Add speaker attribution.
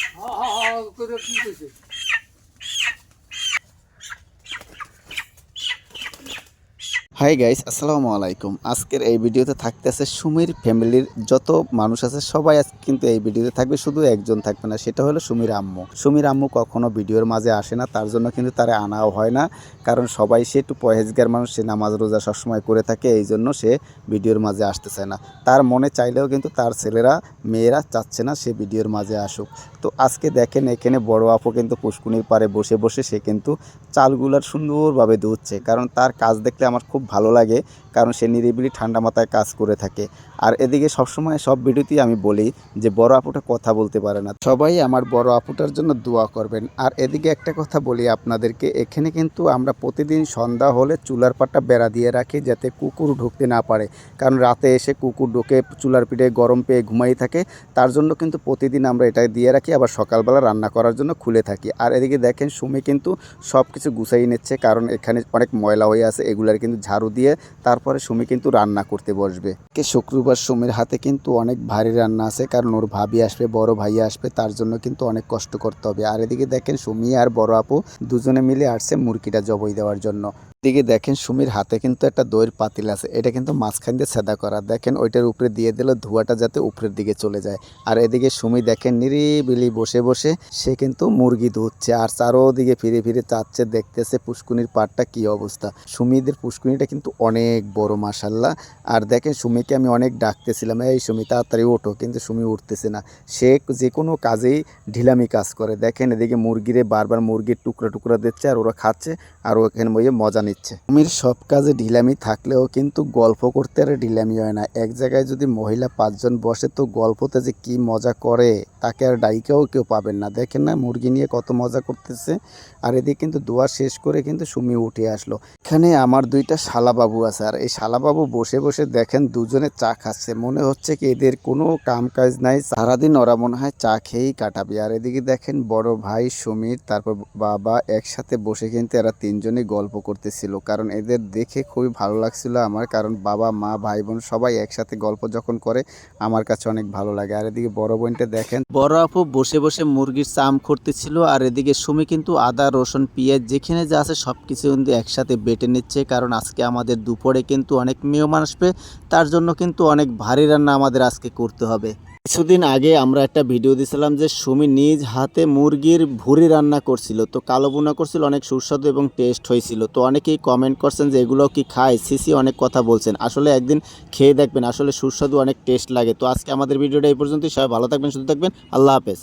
Speaker 1: হা হা হা করে কি কইছে
Speaker 2: হাই গাইস আসসালামু আলাইকুম। আজকের এই ভিডিওতে থাকতেছে সুমির ফ্যামিলির যত মানুষ আছে, সবাই কিন্তু এই ভিডিওতে থাকবে, শুধু একজন থাকবে না, সেটা হলো সুমির আম্মু। সুমির আম্মু কখনো ভিডিওর মাঝে আসে না, তার জন্য কিন্তু তারা আনাও হয় না, কারণ সবাই সে একটু পহেজগার মানুষ, সে নামাজ রোজা সবসময় করে থাকে, এই জন্য সে ভিডিওর মাঝে আসতে চায় না। তার মনে চাইলেও কিন্তু তার ছেলেরা, মেয়েরা চাচ্ছে না সে ভিডিওর মাঝে আসুক। তো আজকে দেখেন, এখানে বড় আপু কিন্তু পুষ্কুনির পারে বসে বসে সে কিন্তু চালগুলার সুন্দরভাবে ধুচ্ছে, কারণ তার কাজ দেখলে আমার খুব ভালো লাগে, কারণ সে নিরিবিলি ঠান্ডা মাথায় কাজ করে থাকে। আর এদিকে সবসময় সব ভিডিওতেই আমি বলি যে, বড় আপুটা কথা বলতে পারে না। সবাই আমার বড় আপুটার জন্য দোয়া করবেন। আর এদিকে একটা কথা বলি আপনাদেরকে, এখানে কিন্তু আমরা প্রতিদিন সন্ধ্যা হলে চুলার পাটটা বেড়া দিয়ে রাখি যাতে কুকুর ঢুকতে না পারে। কারণ রাতে এসে কুকুর ঢুকে চুলার পিঠে গরম পেয়ে ঘুমাই থাকে, তার জন্য কিন্তু প্রতিদিন আমরা এটা দিয়ে রাখি। আবার সকালবেলা রান্না করার জন্য খুলে থাকি। আর এদিকে দেখেন সুমি কিন্তু সব কিছু গুছাই নিচ্ছে, কারণ এখানে অনেক ময়লা হয়ে আছে, এগুলার কিন্তু ঝাড়ু দিয়ে তারপরে সুমি কিন্তু রান্না করতে বসবে। কে শুক্রবার সুমির হাতে কিন্তু অনেক ভারী রান্না আছে, কারণ ওর ভাবি আসবে, বড় ভাই আসবে, তার জন্য কিন্তু অনেক কষ্ট করতে হবে। আর এদিকে দেখেন সুমি আর বড় আপু দুজনে মিলে আসছে মুরগিটা জবই দেওয়ার জন্য। এদিকে দেখেন সুমির হাতে কিন্তু একটা দইয়ের পাতিল আছে। এটা কিন্তু মাঝখান দিয়ে সেদা করা। দেখেন ওইটার উপরে দিয়ে দিলে ধোঁয়াটা যাতে উপরের দিকে চলে যায়। আর এদিকে সুমি দেখেন নিরিবিলি বসে বসে সে কিন্তু মুরগি ধুচ্ছে আর চারোদিকে ফিরে ফিরে চাচ্ছে, দেখতেছে পুষ্কুনির পাটটা কি অবস্থা। সুমিদের পুষ্কুনিটা কিন্তু অনেক বড় মাসাল্লাহ আর দেখেন সুমিকে আমি অনেক ডাকতেছিলাম, এই সুমি, তাড়াতাড়ি ওঠো। কিন্তু সুমি উঠতেছে না। সে যে কোনো কাজেই ঢিলামি কাজ করে। দেখেন এদিকে মুরগিরে বারবার মুরগির টুকরা টুকরা দিচ্ছে আর ওরা খাচ্ছে আর ওখানে বইয়ে মজা নিচ্ছে। ভূমির সব কাজে ঢিলামি থাকলেও কিন্তু গল্প করতে আর ঢিলামি হয় না। এক জায়গায় যদি মহিলা পাঁচজন বসে, তো গল্পতে যে কি মজা করে। তাকে আর ডাইকেও কেউ পাবেন না। দেখেন না, মুরগি নিয়ে কত মজা করতেছে। আর এদিকে কিন্তু দোয়া শেষ করে কিন্তু সুমি উঠে আসলো। এখানে আমার দুইটা শালাবাবু আছে। আর এই শালাবাবু বসে বসে দেখেন দুজনে চা খাচ্ছে। মনে হচ্ছে কি এদের কোনো কাম কাজ নাই। সারাদিন ওরা মনে হয় চা খেয়েই কাটাবে। আর এদিকে দেখেন বড় ভাই সমীর তারপর বাবা একসাথে বসে কিন্তু এরা তিনজনই গল্প করতেছিল। কারণ এদের দেখে খুবই ভালো লাগছিল আমার। কারণ বাবা, মা, ভাই, বোন সবাই একসাথে গল্প যখন করে, আমার কাছে অনেক ভালো লাগে। আর এদিকে বড় বোনটা দেখেন বড় আপু বসে বসে মুরগির চাম করতেছিল আর এদিকে সুমি কিন্তু আদা, রসুন, পেঁয়াজ, যেখানে যা আছে সব কিছু কিন্তু একসাথে বেটে নিচ্ছে, কারণ আজকে আমাদের দুপুরে কিন্তু অনেক মেহমান আসবে, তার জন্য কিন্তু অনেক ভারী রান্না আমাদের আজকে করতে হবে। কিছুদিন আগে আমরা একটা ভিডিও দিয়েছিলাম যে সুমি নিজ হাতে মুরগির ভুড়ি রান্না করছিল। তো কালো বোনা করছিল, অনেক সুস্বাদু এবং টেস্ট হয়েছিল। তো অনেকেই কমেন্ট করছেন যে এগুলো কি খায়? সিসি অনেক কথা বলছেন। আসলে একদিন খেয়ে দেখবেন, আসলে সুস্বাদু, অনেক টেস্ট লাগে। তো আজকে আমাদের ভিডিওটা এই পর্যন্তই। সবাই ভালো থাকবেন শুধু থাকবেন। আল্লাহ হাফেজ।